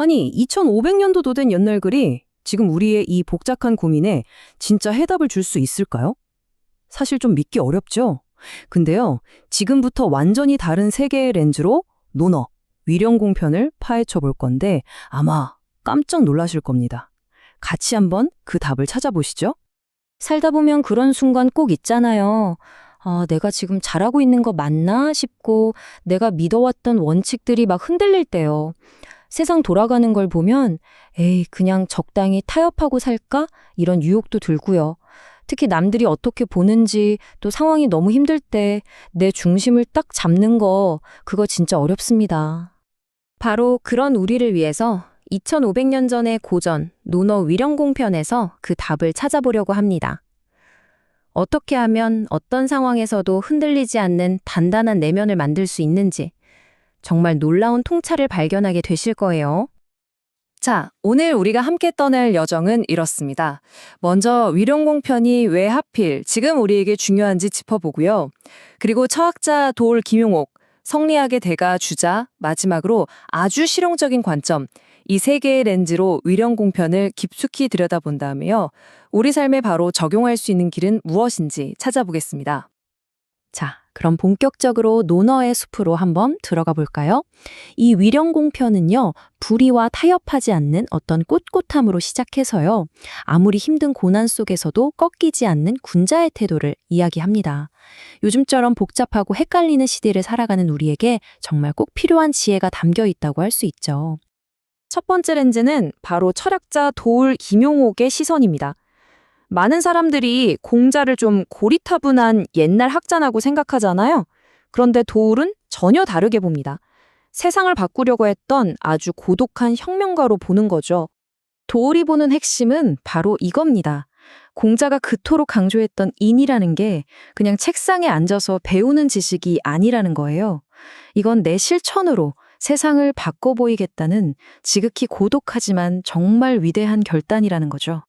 아니, 2500년도도 된 옛날 글이 지금 우리의 이 복잡한 고민에 진짜 해답을 줄 수 있을까요? 사실 좀 믿기 어렵죠? 근데요, 지금부터 완전히 다른 세계의 렌즈로 논어, 위령공편을 파헤쳐 볼 건데 아마 깜짝 놀라실 겁니다. 같이 한번 그 답을 찾아보시죠. 살다 보면 그런 순간 꼭 있잖아요. 아, 내가 지금 잘하고 있는 거 맞나 싶고 내가 믿어왔던 원칙들이 막 흔들릴 때요. 세상 돌아가는 걸 보면 에이, 그냥 적당히 타협하고 살까? 이런 유혹도 들고요. 특히 남들이 어떻게 보는지 또 상황이 너무 힘들 때 내 중심을 딱 잡는 거 그거 진짜 어렵습니다. 바로 그런 우리를 위해서 2500년 전의 고전 논어 위령공편에서 그 답을 찾아보려고 합니다. 어떻게 하면 어떤 상황에서도 흔들리지 않는 단단한 내면을 만들 수 있는지 정말 놀라운 통찰을 발견하게 되실 거예요. 자, 오늘 우리가 함께 떠날 여정은 이렇습니다. 먼저 위령공편이 왜 하필 지금 우리에게 중요한지 짚어보고요. 그리고 처학자 도올 김용옥, 성리학의 대가 주자, 마지막으로 아주 실용적인 관점, 이 세 개의 렌즈로 위령공편을 깊숙이 들여다본 다음에요. 우리 삶에 바로 적용할 수 있는 길은 무엇인지 찾아보겠습니다. 자, 그럼 본격적으로 논어의 숲으로 한번 들어가 볼까요? 이 위령공편은요, 불의와 타협하지 않는 어떤 꼿꼿함으로 시작해서요, 아무리 힘든 고난 속에서도 꺾이지 않는 군자의 태도를 이야기합니다. 요즘처럼 복잡하고 헷갈리는 시대를 살아가는 우리에게 정말 꼭 필요한 지혜가 담겨 있다고 할 수 있죠. 첫 번째 렌즈는 바로 철학자 도울 김용옥의 시선입니다. 많은 사람들이 공자를 좀 고리타분한 옛날 학자라고 생각하잖아요. 그런데 도울은 전혀 다르게 봅니다. 세상을 바꾸려고 했던 아주 고독한 혁명가로 보는 거죠. 도울이 보는 핵심은 바로 이겁니다. 공자가 그토록 강조했던 인이라는 게 그냥 책상에 앉아서 배우는 지식이 아니라는 거예요. 이건 내 실천으로 세상을 바꿔 보이겠다는 지극히 고독하지만 정말 위대한 결단이라는 거죠.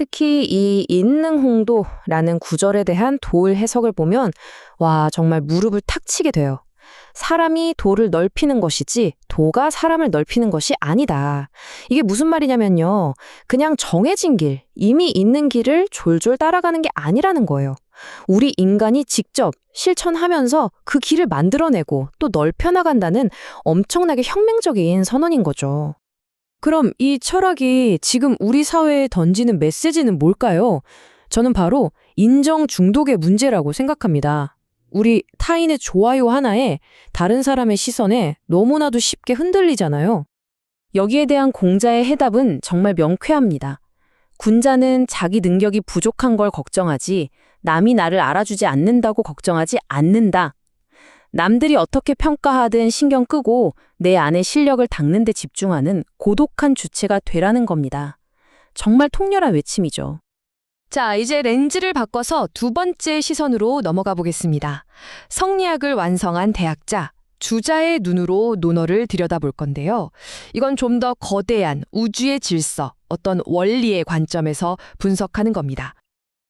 특히 이 인능홍도라는 구절에 대한 도울 해석을 보면 와 정말 무릎을 탁 치게 돼요. 사람이 도를 넓히는 것이지 도가 사람을 넓히는 것이 아니다. 이게 무슨 말이냐면요. 그냥 정해진 길, 이미 있는 길을 졸졸 따라가는 게 아니라는 거예요. 우리 인간이 직접 실천하면서 그 길을 만들어내고 또 넓혀나간다는 엄청나게 혁명적인 선언인 거죠. 그럼 이 철학이 지금 우리 사회에 던지는 메시지는 뭘까요? 저는 바로 인정 중독의 문제라고 생각합니다. 우리 타인의 좋아요 하나에 다른 사람의 시선에 너무나도 쉽게 흔들리잖아요. 여기에 대한 공자의 해답은 정말 명쾌합니다. 군자는 자기 능력이 부족한 걸 걱정하지 남이 나를 알아주지 않는다고 걱정하지 않는다. 남들이 어떻게 평가하든 신경 끄고 내 안의 실력을 닦는 데 집중하는 고독한 주체가 되라는 겁니다. 정말 통렬한 외침이죠. 자, 이제 렌즈를 바꿔서 두 번째 시선으로 넘어가 보겠습니다. 성리학을 완성한 대학자, 주자의 눈으로 논어를 들여다볼 건데요. 이건 좀 더 거대한 우주의 질서, 어떤 원리의 관점에서 분석하는 겁니다.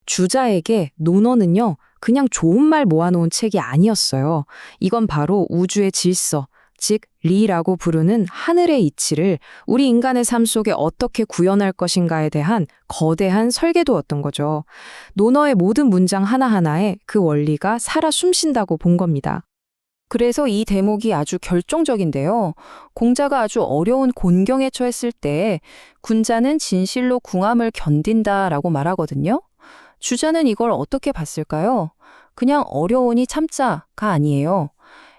주자에게 논어는요, 그냥 좋은 말 모아놓은 책이 아니었어요. 이건 바로 우주의 질서, 즉, 리라고 부르는 하늘의 이치를 우리 인간의 삶 속에 어떻게 구현할 것인가에 대한 거대한 설계도였던 거죠. 논어의 모든 문장 하나하나에 그 원리가 살아 숨쉰다고 본 겁니다. 그래서 이 대목이 아주 결정적인데요. 공자가 아주 어려운 곤경에 처했을 때 군자는 진실로 궁함을 견딘다라고 말하거든요. 주자는 이걸 어떻게 봤을까요? 그냥 어려우니 참자가 아니에요.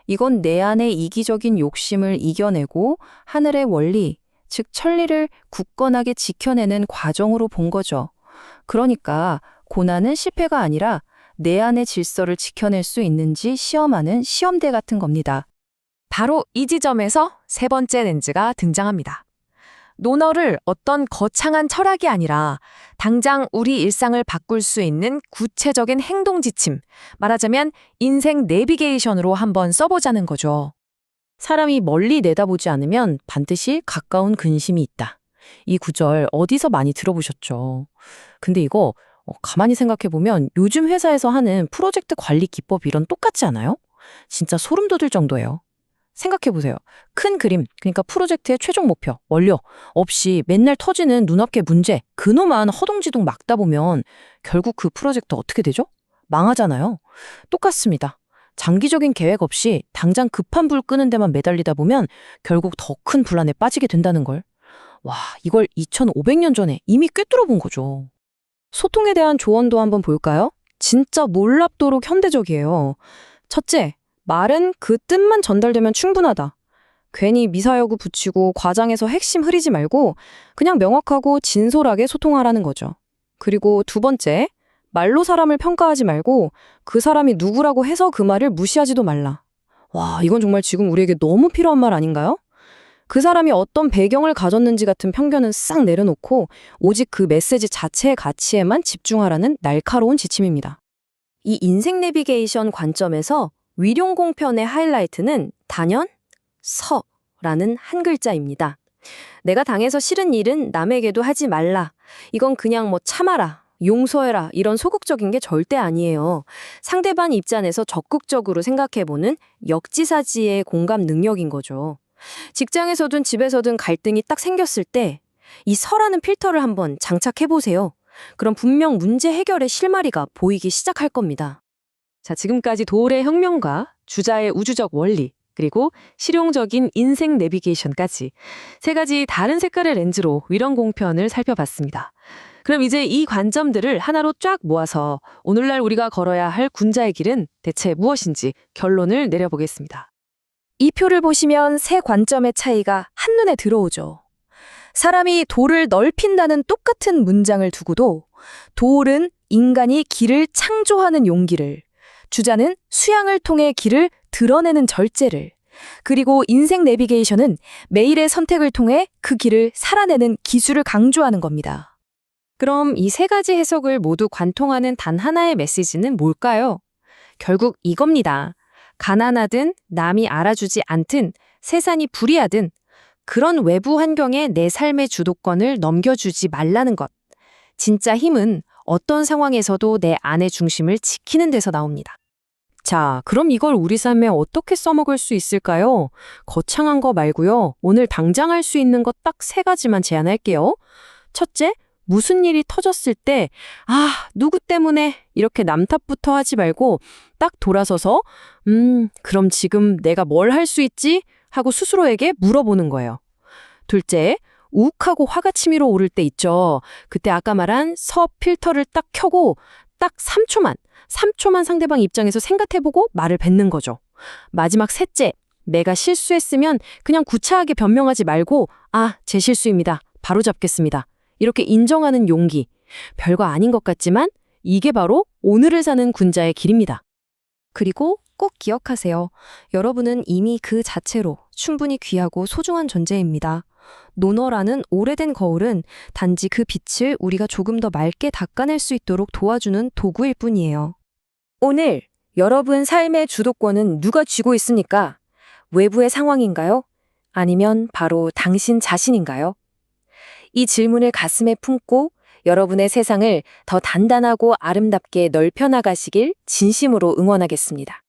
이건 내 안의 이기적인 욕심을 이겨내고 하늘의 원리, 즉 천리를 굳건하게 지켜내는 과정으로 본 거죠. 그러니까 고난은 실패가 아니라 내 안의 질서를 지켜낼 수 있는지 시험하는 시험대 같은 겁니다. 바로 이 지점에서 세 번째 렌즈가 등장합니다. 논어를 어떤 거창한 철학이 아니라 당장 우리 일상을 바꿀 수 있는 구체적인 행동 지침, 말하자면 인생 내비게이션으로 한번 써보자는 거죠. 사람이 멀리 내다보지 않으면 반드시 가까운 근심이 있다. 이 구절 어디서 많이 들어보셨죠? 근데 이거 어, 가만히 생각해보면 요즘 회사에서 하는 프로젝트 관리 기법 이런 똑같지 않아요? 진짜 소름 돋을 정도예요. 생각해 보세요. 큰 그림, 그러니까 프로젝트의 최종 목표, 원료 없이 맨날 터지는 눈앞의 문제, 그놈만 허둥지둥 막다 보면 결국 그 프로젝트 어떻게 되죠? 망하잖아요. 똑같습니다. 장기적인 계획 없이 당장 급한 불 끄는 데만 매달리다 보면 결국 더 큰 분란에 빠지게 된다는 걸. 와, 이걸 2500년 전에 이미 꿰뚫어 본 거죠. 소통에 대한 조언도 한번 볼까요? 진짜 놀랍도록 현대적이에요. 첫째, 말은 그 뜻만 전달되면 충분하다. 괜히 미사여구 붙이고 과장해서 핵심 흐리지 말고 그냥 명확하고 진솔하게 소통하라는 거죠. 그리고 두 번째, 말로 사람을 평가하지 말고 그 사람이 누구라고 해서 그 말을 무시하지도 말라. 와, 이건 정말 지금 우리에게 너무 필요한 말 아닌가요? 그 사람이 어떤 배경을 가졌는지 같은 편견은 싹 내려놓고 오직 그 메시지 자체의 가치에만 집중하라는 날카로운 지침입니다. 이 인생 내비게이션 관점에서 위룡공편의 하이라이트는 단연 서라는 한 글자입니다. 내가 당해서 싫은 일은 남에게도 하지 말라. 이건 그냥 뭐 참아라. 용서해라. 이런 소극적인 게 절대 아니에요. 상대방 입장에서 적극적으로 생각해보는 역지사지의 공감 능력인 거죠. 직장에서든 집에서든 갈등이 딱 생겼을 때 이 서라는 필터를 한번 장착해보세요. 그럼 분명 문제 해결의 실마리가 보이기 시작할 겁니다. 자, 지금까지 도울의 혁명과 주자의 우주적 원리, 그리고 실용적인 인생 내비게이션까지 세 가지 다른 색깔의 렌즈로 위령 공편을 살펴봤습니다. 그럼 이제 이 관점들을 하나로 쫙 모아서 오늘날 우리가 걸어야 할 군자의 길은 대체 무엇인지 결론을 내려보겠습니다. 이 표를 보시면 세 관점의 차이가 한눈에 들어오죠. 사람이 돌을 넓힌다는 똑같은 문장을 두고도 돌은 인간이 길을 창조하는 용기를, 주자는 수양을 통해 길을 드러내는 절제를, 그리고 인생 내비게이션은 매일의 선택을 통해 그 길을 살아내는 기술을 강조하는 겁니다. 그럼 이 세 가지 해석을 모두 관통하는 단 하나의 메시지는 뭘까요? 결국 이겁니다. 가난하든 남이 알아주지 않든 세상이 불이하든 그런 외부 환경에 내 삶의 주도권을 넘겨주지 말라는 것. 진짜 힘은 어떤 상황에서도 내 안의 중심을 지키는 데서 나옵니다. 자, 그럼 이걸 우리 삶에 어떻게 써먹을 수 있을까요? 거창한 거 말고요. 오늘 당장 할 수 있는 것 딱 세 가지만 제안할게요. 첫째, 무슨 일이 터졌을 때, 아, 누구 때문에 이렇게 남 탓부터 하지 말고 딱 돌아서서, 음, 그럼 지금 내가 뭘 할 수 있지? 하고 스스로에게 물어보는 거예요. 둘째, 욱하고 화가 치밀어 오를 때 있죠. 그때 아까 말한 서 필터를 딱 켜고 딱 3초만, 3초만 상대방 입장에서 생각해보고 말을 뱉는 거죠. 마지막 셋째, 내가 실수했으면 그냥 구차하게 변명하지 말고, 아, 제 실수입니다. 바로 잡겠습니다. 이렇게 인정하는 용기. 별거 아닌 것 같지만 이게 바로 오늘을 사는 군자의 길입니다. 그리고 꼭 기억하세요. 여러분은 이미 그 자체로 충분히 귀하고 소중한 존재입니다. 노너라는 오래된 거울은 단지 그 빛을 우리가 조금 더 맑게 닦아낼 수 있도록 도와주는 도구일 뿐이에요. 오늘 여러분 삶의 주도권은 누가 쥐고 있습니까? 외부의 상황인가요? 아니면 바로 당신 자신인가요? 이 질문을 가슴에 품고 여러분의 세상을 더 단단하고 아름답게 넓혀 나가시길 진심으로 응원하겠습니다.